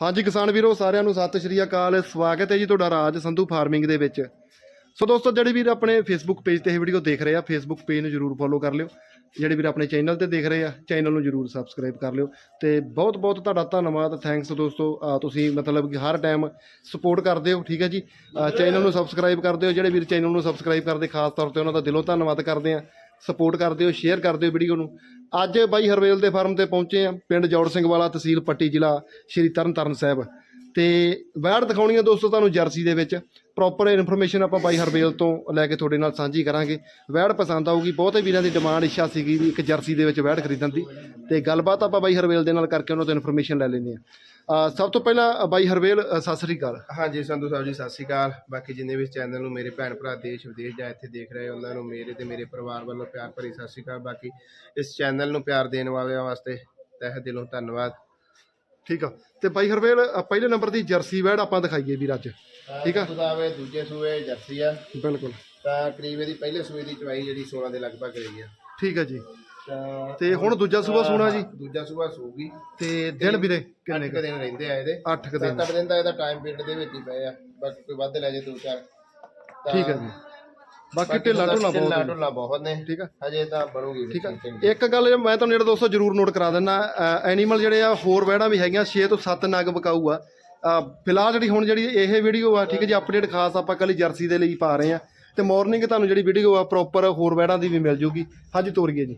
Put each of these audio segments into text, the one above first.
ਹਾਂਜੀ ਕਿਸਾਨ ਵੀਰੋ, ਸਾਰਿਆਂ ਨੂੰ ਸਤਿ ਸ਼੍ਰੀ ਅਕਾਲ। ਸਵਾਗਤ ਹੈ ਜੀ ਤੁਹਾਡਾ ਰਾਜ ਸੰਧੂ ਫਾਰਮਿੰਗ ਦੇ ਵਿੱਚ। ਸੋ ਦੋਸਤੋ, ਜਿਹੜੇ ਵੀਰ ਆਪਣੇ ਫੇਸਬੁੱਕ ਪੇਜ ਤੇ ਇਹ ਵੀਡੀਓ ਦੇਖ ਰਹੇ ਆ ਫੇਸਬੁੱਕ ਪੇਜ ਨੂੰ ਜਰੂਰ ਫੋਲੋ ਕਰ ਲਿਓ। ਜਿਹੜੇ ਵੀਰ ਆਪਣੇ ਚੈਨਲ ਤੇ ਦੇਖ ਰਹੇ ਆ ਚੈਨਲ ਨੂੰ ਜਰੂਰ ਸਬਸਕ੍ਰਾਈਬ ਕਰ ਲਿਓ। ਤੇ ਬਹੁਤ ਬਹੁਤ ਤੁਹਾਡਾ ਧੰਨਵਾਦ ਥੈਂਕਸ ਦੋਸਤੋ। ਤੁਸੀਂ ਮਤਲਬ ਕਿ ਹਰ ਟਾਈਮ ਸਪੋਰਟ ਕਰਦੇ ਹੋ, ਠੀਕ ਹੈ ਜੀ? ਚੈਨਲ ਨੂੰ ਸਬਸਕ੍ਰਾਈਬ ਕਰਦੇ ਹੋ, ਜਿਹੜੇ ਵੀਰ ਚੈਨਲ ਨੂੰ ਸਬਸਕ੍ਰਾਈਬ ਕਰਦੇ, ਖਾਸ ਤੌਰ ਤੇ ਉਹਨਾਂ ਦਾ ਦਿਲੋਂ ਧੰਨਵਾਦ ਕਰਦੇ ਆ। ਸਪੋਰਟ ਕਰਦੇ ਹੋ ਸ਼ੇਅਰ ਕਰਦੇ ਹੋ ਵੀਡੀਓ ਨੂੰ। ਅੱਜ ਬਾਈ ਹਰਵੇਲ ਦੇ ਫਾਰਮ ਤੇ ਪਹੁੰਚੇ ਆ ਪਿੰਡ ਜੋੜ ਸਿੰਘ ਵਾਲਾ, ਤਹਿਸੀਲ ਪੱਟੀ ਜ਼ਿਲ੍ਹਾ, ਸ਼੍ਰੀ ਤਰਨਤਾਰਨ ਸਾਹਿਬ। ਤੇ ਵੈੜ ਦਿਖਾਉਣੀ ਆ ਦੋਸਤੋ ਤੁਹਾਨੂੰ ਜਰਸੀ ਦੇ ਵਿੱਚ। ਪ੍ਰੋਪਰ ਇਨਫੋਰਮੇਸ਼ਨ ਆਪਾਂ ਬਾਈ ਹਰਵੇਲ ਤੋਂ ਲੈ ਕੇ ਤੁਹਾਡੇ ਨਾਲ ਸਾਂਝੀ ਕਰਾਂਗੇ। ਵੈੜ ਪਸੰਦ ਆਊਗੀ, ਬਹੁਤੇ ਵੀਰਾਂ ਦੀ ਡਿਮਾਂਡ ਇੱਛਾ ਸੀਗੀ ਵੀ ਇੱਕ ਜਰਸੀ ਦੇ ਵਿੱਚ ਵੈੜ ਖਰੀਦਣ ਦੀ। ਤੇ ਗੱਲਬਾਤ ਆਪਾਂ ਬਾਈ ਹਰਵੇਲ ਦੇ ਨਾਲ ਕਰਕੇ ਉਹਨਾਂ ਤੋਂ ਇਨਫੋਰਮੇਸ਼ਨ ਲੈ ਲੈਂਦੇ ਆ ਸਭ ਤੋਂ ਪਹਿਲਾਂ ਬਾਈ ਹਰਵੇਲ ਸਤਿ ਸ੍ਰੀ ਅਕਾਲ। ਹਾਂਜੀ, ਸੰਧੂ ਸਾਹਿਬ ਜੀ, ਸਤਿ ਸ਼੍ਰੀ ਅਕਾਲ। ਬਾਕੀ ਜਿੰਨੇ ਵੀ ਚੈਨਲ ਨੂੰ ਮੇਰੇ ਭੈਣ ਭਰਾ ਦੇਸ਼, ਵਿਦੇਸ਼ ਜਾਂ ਇੱਥੇ ਦੇਖ ਰਹੇ ਉਹਨਾਂ ਨੂੰ, ਮੇਰੇ ਤੇ ਮੇਰੇ ਪਰਿਵਾਰ ਵੱਲੋਂ ਪਿਆਰ ਭਰੀ ਸਤਿ ਸ਼੍ਰੀ ਅਕਾਲ। ਬਾਕੀ ਇਸ ਚੈਨਲ ਨੂੰ ਪਿਆਰ ਦੇਣ ਵਾਲਿਆਂ ਵਾਸਤੇ ਤਹਿ ਦਿਲੋਂ ਧੰਨਵਾਦ। ਠੀਕ ਆ। ਤੇ ਬਾਈ ਹਰਵੇਲ ਅ, ਪਹਿਲੇ ਨੰਬਰ ਦੀ ਜਰਸੀ ਵੈੜ ਆਪਾਂ ਦਿਖਾਈਏ ਵੀਰ ਅੱਜ। ਠੀਕ ਆ। ਇਹ ਦੂਜੇ ਸੂਏ ਜਰਸੀ ਆ। ਬਿਲਕੁਲ। ਤਾਂ ਕਰੀਬ ਇਹਦੀ ਪਹਿਲੇ ਸੂਏ ਦੀ ਚਵਾਈ ਜਿਹੜੀ 16 ਦੇ ਲਗਭਗ ਰਹੀ ਆ। ਠੀਕ ਆ ਜੀ। ਤਾਂ ਤੇ ਹੁਣ ਦੂਜਾ ਸੂਆ ਸੋਣਾ ਜੀ? ਦੂਜਾ ਸੂਆ ਸੂਗੀ। ਤੇ ਦਿਨ ਵੀਰੇ ਕਿੰਨੇ ਕੁ? ਦਿਨ ਰਹਿੰਦੇ ਆ ਇਹਦੇ। 8 ਕ ਦਿਨ। 7-8 ਦਿਨ ਦਾ ਇਹਦਾ ਟਾਈਮ ਪੀਰੀਅਡ ਦੇ ਵਿੱਚ ਹੀ ਪਏ ਆ। ਬਾਕੀ ਕੋਈ ਵੱਧ ਲੈ ਜੇ ਦੋ ਚਾਰ। ਤਾਂ ਠੀਕ ਆ ਜੀ। ਬਾਕੀ ਢਿੱਲਾ ਢੁੱਲਾ ਬਹੁਤ ਢਿੱਲਾ ਹੈ। ਢੁੱਲਾ ਬਹੁਤ ਨੇ। ਠੀਕ ਆ? ਹਜੇ ਤਾਂ ਬਣੂਗੀ ਠੀਕ ਆ। ਇੱਕ ਗੱਲ ਮੈਂ ਤੁਹਾਨੂੰ ਜਿਹੜਾ ਦੋਸਤੋ ਜਰੂਰ ਨੋਟ ਕਰਾ ਦਿੰਦਾ ਐਨੀਮਲ ਜਿਹੜੇ ਆ ਹੋਰ ਵੈੜਾਂ ਵੀ ਹੈਗੀਆਂ 6 ਤੋਂ 7 ਨਗ ਵਿਕਾਊ ਆ। ਫਿਲਹਾਲ ਜਿਹੜੀ ਹੁਣ ਜਿਹੜੀ ਇਹ ਵੀਡੀਓ ਆ ਠੀਕ ਹੈ ਜੀ ਅਪਡੇਟ ਖਾਸ ਆਪਾਂ ਕੱਲੀ ਜਰਸੀ ਦੇ ਲਈ ਪਾ ਰਹੇ ਆ। ਤੇ ਮਾਰਨਿੰਗ ਤੁਹਾਨੂੰ ਜਿਹੜੀ ਵੀਡੀਓ ਆ ਪ੍ਰੋਪਰ ਹੋਰ ਵੈੜਾਂ ਦੀ ਵੀ ਮਿਲ ਜੂਗੀ। ਹਾਂਜੀ ਤੋਰੀਏ ਜੀ।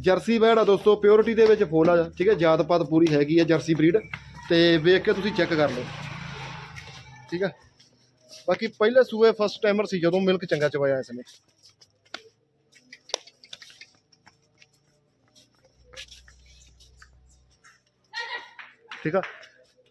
ਜਰਸੀ ਵੈੜ ਆ ਦੋਸਤੋ ਪਿਓਰਿਟੀ ਦੇ ਵਿੱਚ ਫੁੱਲ ਆ ਠੀਕ ਹੈ ਜਾਤ ਪਾਤ ਪੂਰੀ ਹੈਗੀ ਆ ਜਰਸੀ ਬਰੀਡ ਤੇ ਵੇਖ ਕੇ ਤੁਸੀਂ ਚੈੱਕ ਕਰ ਲਓ। ਠੀਕ ਆ? ਬਾਕੀ ਪਹਿਲੇ ਸੂਏ ਫਸਟ ਟਾਈਮਰ ਸੀ ਜਦੋਂ ਮਿਲਕ ਚੰਗਾ ਚਵਾਇਆ ਇਸ ਨੇ ਠੀਕ ਆ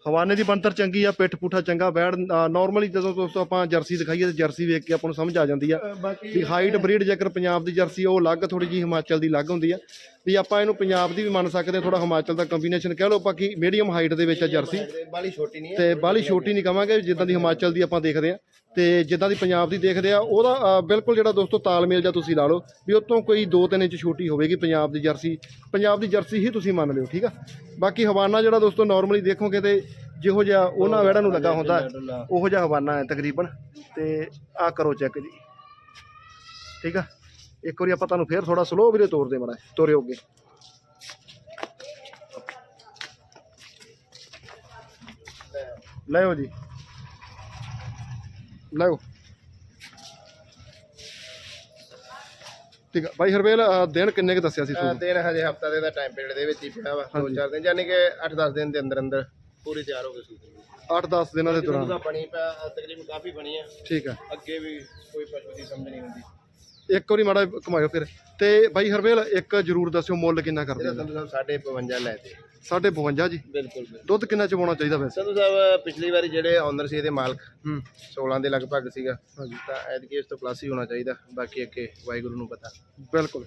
ਹਵਾਨੇ ਦੀ ਬਣਤਰ ਚੰਗੀ ਆ ਪਿੱਠ ਪੁੱਠਾ ਚੰਗਾ ਬੈੜ ਨਾਰਮਲੀ ਜਦੋਂ ਦੋਸਤੋ ਆਪਾਂ ਜਰਸੀ ਦਿਖਾਈਏ ਤੇ ਜਰਸੀ ਵੇਖ ਕੇ ਆਪਾਂ ਨੂੰ ਸਮਝ ਆ ਜਾਂਦੀ ਆ ਵੀ ਹਾਈਟ ਬਰੀਡ ਜੇਕਰ ਪੰਜਾਬ ਦੀ ਜਰਸੀ ਉਹ ਅਲੱਗ ਥੋੜੀ ਜੀ ਹਿਮਾਚਲ ਦੀ ਅਲੱਗ ਹੁੰਦੀ ਆ। ਵੀ ਆਪਾਂ ਇਹਨੂੰ ਪੰਜਾਬ ਦੀ ਵੀ ਮੰਨ ਸਕਦੇ ਥੋੜਾ ਹਿਮਾਚਲ ਦਾ ਕੰਬੀਨੇਸ਼ਨ ਕਹਿ ਲਓ ਬਾਕੀ ਮੀਡੀਅਮ ਹਾਈਟ ਦੇ ਵਿੱਚ ਆ ਜਰਸੀ। ਬਾਲੀ ਛੋਟੀ ਨਹੀਂ ਤੇ ਬਾਹਲੀ ਛੋਟੀ ਨਹੀਂ ਕਵਾਂਗੇ ਜਿੱਦਾਂ ਦੀ ਹਿਮਾਚਲ ਦੀ ਆਪਾਂ ਦੇਖਦੇ ਆ। ਤੇ ਜਿੱਦਾਂ ਦੀ ਪੰਜਾਬ ਦੀ ਦੇਖਦੇ ਆ ਉਹਦਾ ਬਿਲਕੁਲ ਜਿਹੜਾ ਦੋਸਤੋ ਤਾਲਮੇਲ ਜਾਂ ਤੁਸੀਂ ਲਾ ਲਓ ਵੀ ਉਹ ਤੋਂ ਕੋਈ 2-3 ਇੰਚ ਛੋਟੀ ਹੋਵੇਗੀ ਪੰਜਾਬ ਦੀ ਜਰਸੀ। ਪੰਜਾਬ ਦੀ ਜਰਸੀ ਹੀ ਤੁਸੀਂ ਮੰਨ ਲਿਓ ਠੀਕ ਆ? ਬਾਕੀ ਹਵਾਨਾ ਜਿਹੜਾ ਦੋਸਤੋ ਨਾਰਮਲੀ ਦੇਖੋਗੇ ਤੇ ਜਿਹੋ ਜਿਹਾ ਉਹਨਾਂ ਵੈੜਾਂ ਨੂੰ ਲੱਗਾ ਹੁੰਦਾ ਉਹੋ ਜਿਹਾ ਹਵਾਨਾ ਹੈ ਤਕਰੀਬਨ ਤੇ ਆ ਕਰੋ ਚੈੱਕ ਜੀ। ਠੀਕ ਆ? ਇੱਕ ਵਾਰੀ ਆਪਾਂ ਤੁਹਾਨੂੰ ਫੇਰ ਥੋੜਾ ਸਲੋ ਵੀਰੇ ਤੋਰਦੇ ਮੜਾ ਤੋਰਿਓ ਅੱਗੇ। ਲੈਓ ਜੀ। ਲੈਓ। ਠੀਕ ਆ। ਬਾਈ ਹਰਵੇਲ ਦਿਨ ਕਿੰਨੇ ਕ ਦੱਸਿਆ ਸੀ ਤੁਹਾਨੂੰ? ਦਿਨ ਹਜੇ ਹਫਤਾ ਦੇ ਦਾ ਟਾਈਮ ਪੀਰੀਅਡ ਦੇ ਵਿੱਚ ਹੀ ਪਿਆ ਵਾ। ਦੋ। ਚਾਰ ਦਿਨ ਯਾਨੀ ਕਿ 8-10 ਦਿਨ ਦੇ ਅੰਦਰ ਅੰਦਰ ਪੂਰੀ ਤਿਆਰ ਹੋ ਗਈ ਸੀ। 8-10 ਦਿਨਾਂ ਦੇ ਦੌਰਾਨ। ਬਣੀ ਪਿਆ ਤਕਰੀਬਨ ਕਾਫੀ ਬਣੀ ਆ। ਠੀਕ ਆ। ਅੱਗੇ ਵੀ ਕੋਈ ਪਸ਼ੂ ਦੀ ਸਮਝ ਨਹੀਂ ਹੁੰਦੀ। ਇੱਕ ਵਾਰੀ ਮਾੜਾ ਘੁਮਾਇਓ ਫਿਰ। ਤੇ ਬਾਈ ਹਰਵੇਲ ਇੱਕ ਜਰੂਰ ਦੱਸਿਓ ਮੁੱਲ ਕਿੰਨਾ ਕਰਦੇ ਇਹਦਾ ਆ ਸੰਧੂ ਸਾਹਿਬ 52 ਲੈ ਤੇ। ਸਾਢੇ 52 ਜੀ। ਬਿਲਕੁਲ ਬਿਲਕੁਲ। ਦੁੱਧ ਕਿੰਨਾ ਚਵਾਉਣਾ ਚਾਹੀਦਾ ਵੈਸੇ? ਸੰਧੂ ਸਾਹਿਬ ਪਿਛਲੀ ਵਾਰੀ ਜਿਹੜੇ ਓਨਰ ਸੀ ਇਹਦੇ ਮਾਲਕ ਹੂੰ। 16 ਦੇ ਲਗਭਗ ਸੀਗਾ। ਹਾਂਜੀ। ਤਾਂ ਐਤਕੀ ਇਸ ਤੋਂ ਪਲੱਸ ਹੀ ਹੋਣਾ ਚਾਹੀਦਾ। ਬਾਕੀ ਅੱਗੇ ਵਾਹਿਗੁਰੂ ਨੂੰ ਪਤਾ। ਬਿਲਕੁਲ।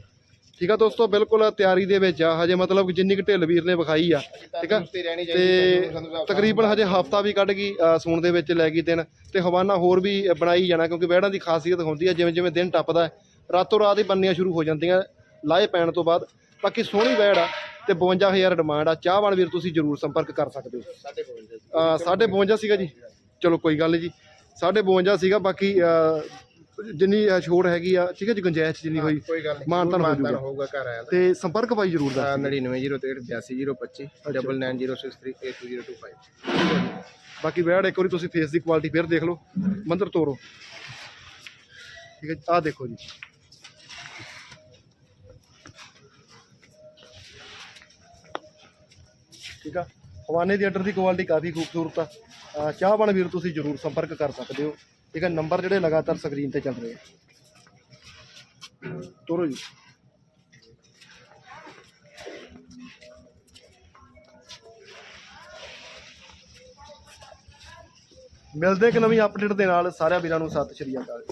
ਠੀਕ ਆ ਦੋਸਤੋ ਬਿਲਕੁਲ ਤਿਆਰੀ ਦੇ ਵਿੱਚ ਆ। ਹਜੇ ਮਤਲਬ ਜਿੰਨੀ ਕੁ ਢਿੱਲ ਵੀਰ ਨੇ ਵਿਖਾਈ ਆ ਠੀਕ ਆ? ਤੇ ਤਕਰੀਬਨ ਹਜੇ ਹਫਤਾ ਵੀ ਕੱਢ ਗਈ ਸੂਣ ਦੇ ਵਿੱਚ ਲੈ ਗਈ ਦਿਨ। ਤੇ ਹਵਾਨਾ ਹੋਰ ਵੀ ਬਣਾਈ ਜਾਣਾ ਕਿਉਂਕਿ ਵਹਿੜਾਂ ਦੀ ਖਾਸੀਅਤ ਹੁੰਦੀ ਹੈ ਜਿਵੇਂ ਜਿਵੇਂ ਦਿਨ ਟੱਪਦਾ ਰਾਤੋਂ ਰਾਤ ਹੀ ਬੰਨੀਆਂ ਸ਼ੁਰੂ ਹੋ ਜਾਂਦੀਆਂ ਲਾਏ ਪੈਣ ਤੋਂ ਬਾਅਦ। ਬਾਕੀ ਸੋਹਣੀ ਵਹਿੜ ਆ ਤੇ 52000 ਡਿਮਾਂਡ ਆ। ਚਾਹਵਾਨ ਵੀਰ ਤੁਸੀਂ ਜਰੂਰ ਸੰਪਰਕ ਕਰ ਸਕਦੇ ਹੋ। ਸਾਡੇ ਕੋਲ ਜੀ। ਅ, ਸਾਢੇ 52 ਸੀਗਾ ਜੀ? ਚਲੋ ਕੋਈ ਗੱਲ ਨਹੀਂ ਜੀ। ਸਾਢੇ 52 ਸੀਗਾ ਬਾਕੀ ਜਿੰਨੀ ਅ, ਛੋਟ ਹੈਗੀ ਆ ਠੀਕ ਹੈ ਜੀ ਗੁੰਜਾਇਸ਼ ਜਿੰਨੀ ਹੋਈ ਕੋਈ ਗੱਲ ਨਹੀਂ। ਮਾਨਤਾਨ ਹੋ ਮਾਨਤਾਨ ਜਾਊਗਾ। ਹੋਊਗਾ ਘਰ ਆਇਆ ਤੇ। ਸੰਪਰਕ ਭਾਈ ਜਰੂਰ ਦਾ 9903828025 9906382025 ਬਾਕੀ ਵੈੜ ਇੱਕ ਵਾਰੀ ਤੁਸੀਂ ਫੇਸ ਦੀ ਕੁਆਲਿਟੀ ਫਿਰ ਦੇਖ ਲਓ ਮੰਦਰ ਤੋਰੋ। ਠੀਕ ਹੈ ਆਹ ਦੇਖੋ ਜੀ। ਠੀਕ ਆ ਹਵਾਨੇ ਦੀ ਅੰਡਰ ਦੀ ਕੁਆਲਿਟੀ ਕਾਫੀ ਖੂਬਸੂਰਤ ਆ। ਅਹ ਚਾਹਵਾਨ ਵੀਰ ਤੁਸੀਂ ਜਰੂਰ ਸੰਪਰਕ ਕਰ ਸਕਦੇ ਹੋ। ਠੀਕ ਹੈ ਨੰਬਰ ਜਿਹੜੇ ਲਗਾਤਾਰ ਸਕਰੀਨ ਤੇ ਚੱਲ ਰਹੇ ਆ। ਤੋਰੋ ਜੀ। ਮਿਲਦੇ ਇੱਕ ਨਵੀਂ ਅਪਡੇਟ ਦੇ ਨਾਲ, ਸਾਰਿਆਂ ਵੀਰਾਂ ਨੂੰ ਸਤਿ ਸ਼੍ਰੀ ਅਕਾਲ।